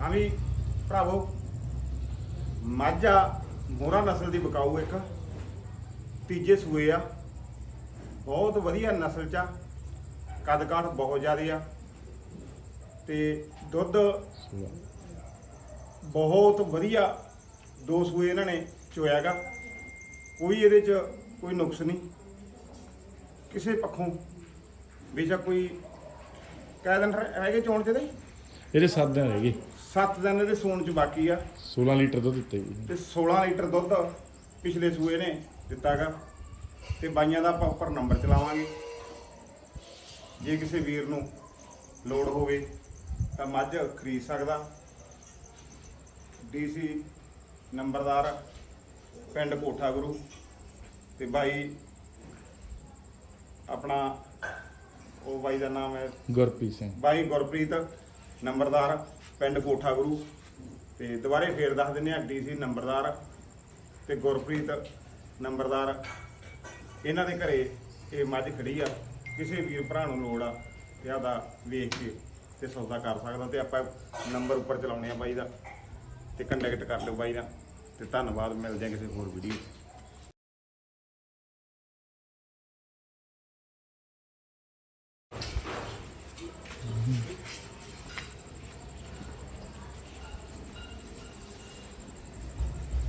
ਹਾਂ ਵੀ ਭਰਾਵੋ ਮਾਝਾ ਮੋਹਰਾ ਨਸਲ ਦੀ ਬਕਾਊ ਇੱਕ ਤੀਜੇ ਸੂਏ ਆ। ਬਹੁਤ ਵਧੀਆ ਨਸਲ ਚ ਆ। ਕੱਦ ਕਾਠ ਬਹੁਤ ਜ਼ਿਆਦੇ ਆ। ਤੇ ਦੁੱਧ ਬਹੁਤ ਵਧੀਆ ਦੋ ਸੂਏ ਇਹਨਾਂ ਨੇ ਚੋਇਆਗਾ ਕੋਈ ਇਹਦੇ ਚ ਕੋਈ ਨੁਕਸ ਨਹੀਂ। ਕਿਸੇ ਪੱਖੋਂ ਬੇਸ਼ੱਕ ਕੋਈ ਕਹਿ ਰਹਿ- ਹੈਗੇ ਚੋਣ ਚ ਦੇ ਇਹਦੇ 7 ਦਿਨ ਰਹਿ ਗਏ। 7 ਦਿਨ ਇਹਦੇ ਸੂਣ ਚ ਬਾਕੀ ਆ। 16 ਲੀਟਰ ਦੁੱਧ ਦਿੱਤੇ ਜੀ। ਤੇ 16 ਲੀਟਰ ਦੁੱਧ ਪਿਛਲੇ ਸੂਏ ਨੇ ਦਿੱਤਾਗਾ। ਤੇ ਬਾਈਆਂ ਦਾ ਆਪਾਂ ਉੱਪਰ ਨੰਬਰ ਚਲਾਵਾਂਗੇ। ਜੇ ਕਿਸੇ ਵੀਰ ਨੂੰ ਲੋੜ ਹੋਵੇ ਤਾਂ ਮੱਝ ਖਰੀਦ ਸਕਦਾ। ਡੀਸੀ ਨੰਬਰਦਾਰ ਪਿੰਡ ਕੋਠਾ ਗੁਰੂ। ਤੇ ਬਾਈ ਆਪਣਾ ਉਹ ਬਾਈ ਦਾ ਨਾਮ ਹੈ ਗੁਰਪ੍ਰੀਤ ਸਿੰਘ। ਬਾਈ ਗੁਰਪ੍ਰੀਤ। ਨੰਬਰਦਾਰ ਪਿੰਡ ਕੋਠਾ ਗੁਰੂ। ਤੇ ਦੁਬਾਰੇ ਫੇਰ ਦੱਸ ਦਿੰਦੇ ਆ ਡੀਸੀ ਨੰਬਰਦਾਰ ਤੇ ਗੁਰਪ੍ਰੀਤ ਨੰਬਰਦਾਰ। ਇਹਨਾਂ ਦੇ ਘਰੇ ਇਹ ਮੱਝ ਖੜੀ ਆ, ਕਿਸੇ ਵੀਰ ਭਰਾ ਨੂੰ ਲੋੜ ਆ ਤੇ ਆਦਾ ਵੇਖ ਕੇ ਤੇ ਸੌਦਾ ਕਰ ਸਕਦਾ ਤੇ ਆਪਾਂ ਨੰਬਰ ਉੱਪਰ ਚਲਾਉਣੇ ਆ ਬਾਈ ਦਾ ਤੇ ਕੰਟੈਕਟ ਕਰ ਲਿਓ ਬਾਈ ਦਾ ਤੇ ਧੰਨਵਾਦ, ਮਿਲਦੇ ਆ ਕਿਸੇ ਹੋਰ ਵੀਡੀਓ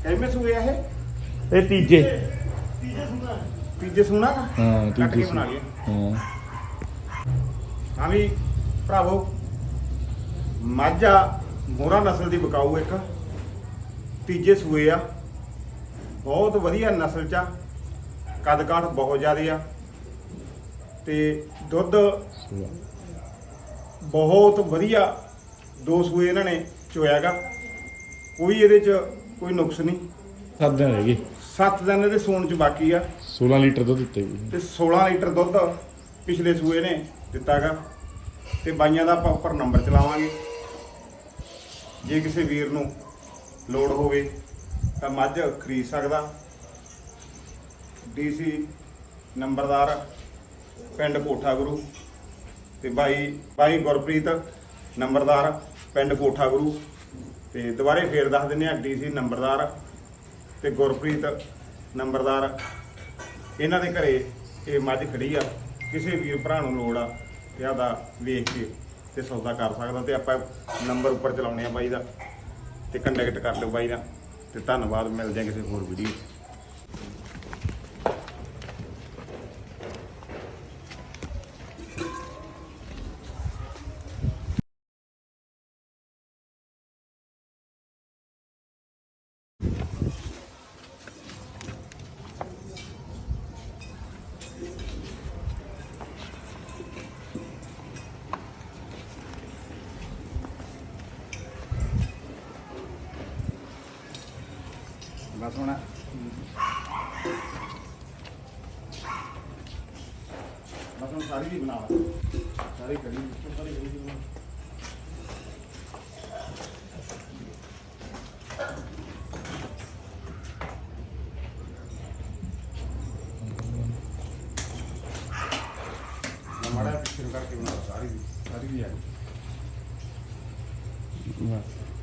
ਕਿੰਨੇ ਸੂਏ ਆ ਇਹ? ਇਹ ਤੀਜੇ। ਤੀਜੇ ਸੂਣਾ? ਹਾਂ ਕੱਟ ਕੇ ਤੀਜੇ ਬਣਾ ਲਈਏ। ਹਾਂ। ਹਾਂ ਵੀ ਭਰਾਵੋ ਮਾਝਾ ਮੋਹਰਾ ਨਸਲ ਦੀ ਬਕਾਊ ਇੱਕ। ਤੀਜੇ ਸੂਏ ਆ। ਬਹੁਤ ਵਧੀਆ ਨਸਲ ਚ ਆ। ਕੱਦ ਕਾਠ ਬਹੁਤ ਜ਼ਿਆਦੇ ਆ। ਤੇ ਦੁੱਧ 16 ਬਹੁਤ ਵਧੀਆ ਦੋ ਸੂਏ ਇਹਨਾਂ ਨੇ ਚੋਇਆਗਾ। ਕੋਈ ਇਹਦੇ ਚ ਕੋਈ ਨੁਕਸ ਨਹੀਂ। 7 ਦਿਨ ਰਹਿ ਗਏ। 7 ਦਿਨ ਇਹਦੇ ਸੂਣ ਚ ਬਾਕੀ ਆ। 16 ਲੀਟਰ ਦੁੱਧ ਦਿੱਤੇ ਜੀ ਤੇ 16 ਲੀਟਰ ਦੁੱਧ ਪਿਛਲੇ ਸੂਏ ਨੇ ਦਿੱਤਾਗਾ। ਤੇ ਬਾਈਆਂ ਦਾ ਆਪਾਂ ਉੱਪਰ ਨੰਬਰ ਚਲਾਵਾਂਗੇ। ਜੇ ਕਿਸੇ ਵੀਰ ਨੂੰ ਲੋੜ ਹੋਵੇ ਤਾਂ ਮੱਝ ਖਰੀਦ ਸਕਦਾ। ਡੀਸੀ ਨੰਬਰਦਾਰ ਪਿੰਡ ਕੋਠਾ ਗੁਰੂ ਤੇ ਬਾਈ ਬਾਈ ਗੁਰਪ੍ਰੀਤ ਨੰਬਰਦਾਰ ਪਿੰਡ ਕੋਠਾ ਗੁਰੂ। ਤੇ ਦੁਬਾਰੇ ਫੇਰ ਦੱਸ ਦਿੰਦੇ ਆ, ਡੀਸੀ ਨੰਬਰਦਾਰ ਤੇ ਗੁਰਪ੍ਰੀਤ ਨੰਬਰਦਾਰ। ਇਹਨਾਂ ਦੇ ਘਰੇ ਇਹ ਮੱਝ ਖੜੀ ਆ, ਕਿਸੇ ਵੀਰ ਭਰਾ ਨੂੰ ਲੋੜ ਆ ਇਹਦਾ ਵੇਖ ਕੇ ਤੇ ਸੌਦਾ ਕਰ ਸਕਦਾ ਤੇ ਆਪਾਂ ਨੰਬਰ ਉੱਪਰ ਚਲਾਉਣੇ ਆ ਬਾਈ ਦਾ ਤੇ ਕੰਟੈਕਟ ਕਰ ਲਿਓ ਬਾਈ ਦਾ ਤੇ ਧੰਨਵਾਦ, ਮਿਲਦੇ ਆ ਕਿਸੇ ਹੋਰ ਵੀਡੀਓ कितना सोना सारी भी बना सारी कड़ी सारी कड़ी भी बना हमारा करके बना सारी भी सारी भी है बस